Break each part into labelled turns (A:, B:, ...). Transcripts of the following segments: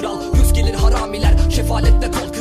A: kral. Yüz gelir haramiler şefaletle kol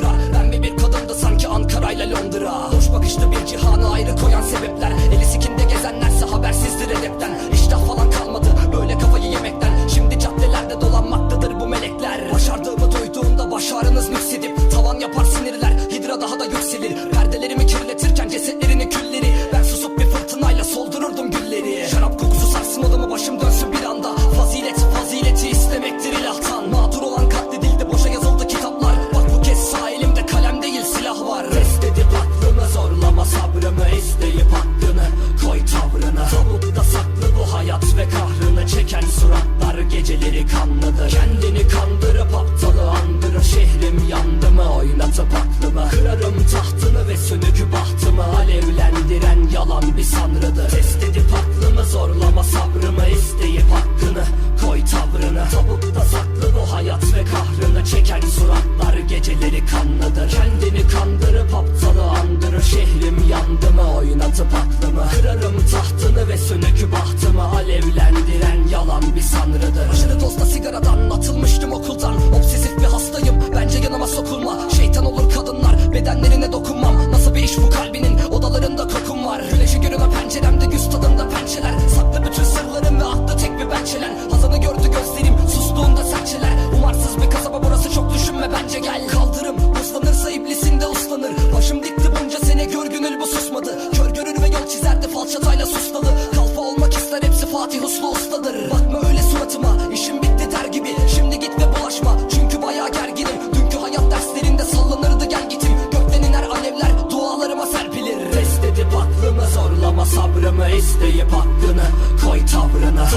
A: Sami bir sanrıdır Test edip aklımı zorlama sabrımı isteyip hakkını koy tavrını. Tabutta saklı bu hayat ve kahrını çeken suratlar geceleri kanlıdır. Kendini kandırıp aptalı andırır. Şehrim yandı mı oynatıp aklımı? Kırarım tahtını ve sönükü bahtımı. Alevlendiren yalan bir sanrıdır. Aşırı dosta sigaradan atılmıştım okuldan. Obsesif bir hastayım. Bence yanıma sokulma. ki huslu ustadır. Bakma öyle suratıma. İşim bitti der gibi. Şimdi git ve bulaşma. Çünkü baya gerginim. Dünkü hayat derslerinde sallanırdı. Gel gitim Gökten iner alevler dualarıma serpilir. Test edip zorlama. Sabrımı isteyip hakkını koy tavrına.